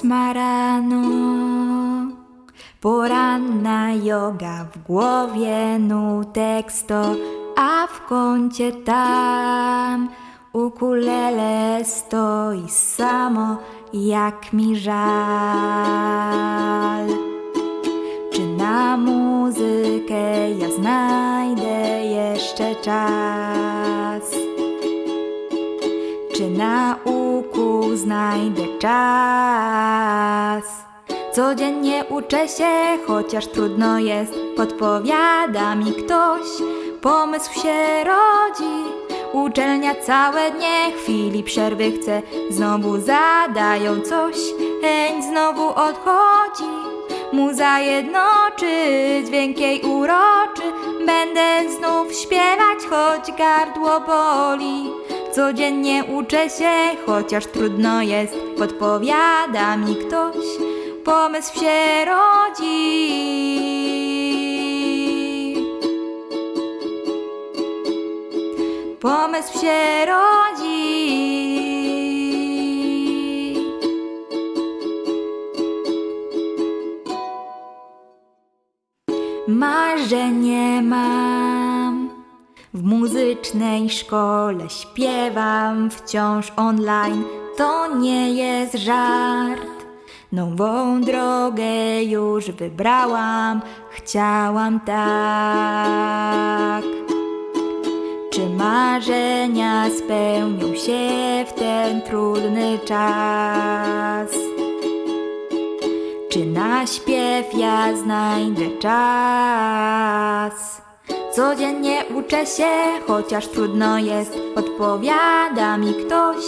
Ósma rano, poranna yoga w głowie nutek sto, a w kącie tam ukulele stoi samo, jak mi żal. Czy na muzykę ja znajdę jeszcze czas? Czy na znajdę czas? Codziennie uczę się, chociaż trudno jest, podpowiada mi ktoś. Pomysł się rodzi, uczelnia całe dnie, chwili przerwy chcę, znowu zadają coś, chęć znowu odchodzi. Muza jednoczy, dźwięk jej uroczy, będę znów śpiewać, choć gardło boli. Codziennie uczę się, chociaż trudno jest, podpowiada mi ktoś, pomysł się rodzi. Pomysł się rodzi. Marzenie mam. W muzycznej szkole śpiewam wciąż online. To nie jest żart. Nową drogę już wybrałam, chciałam tak. Czy marzenia spełnią się w ten trudny czas? Czy na śpiew ja znajdę czas? Codziennie uczę się, chociaż trudno jest, podpowiada mi ktoś.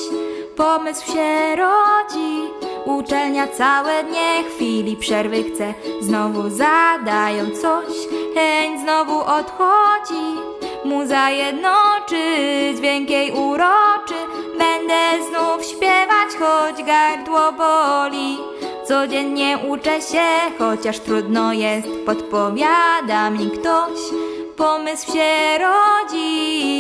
Pomysł się rodzi, uczelnia całe dnie, chwili przerwy chcę, znowu zadają coś, chęć znowu odchodzi. Muza jednoczy, dźwięk jej uroczy, będę znów śpiewać, choć gardło boli. Codziennie uczę się, chociaż trudno jest, podpowiada mi ktoś, pomysł się rodzi.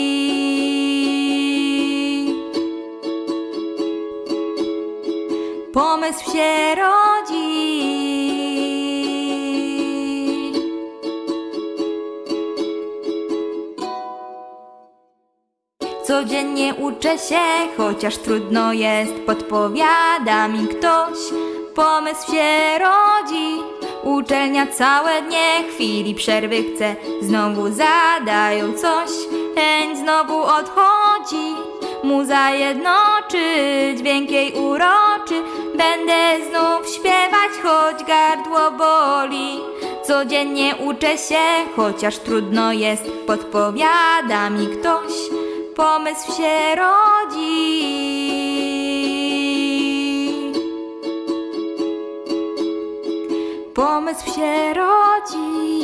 Pomysł się rodzi. Codziennie uczę się, chociaż trudno jest, podpowiada mi ktoś. Pomysł się rodzi, uczelnia całe dnie, chwili przerwy chcę, znowu zadają coś, chęć znowu odchodzi. Muza jednoczy, dźwięk jej uroczy, będę znów śpiewać, choć gardło boli. Codziennie uczę się, chociaż trudno jest, podpowiada mi ktoś, pomysł się rodzi. pomysł się rodzi.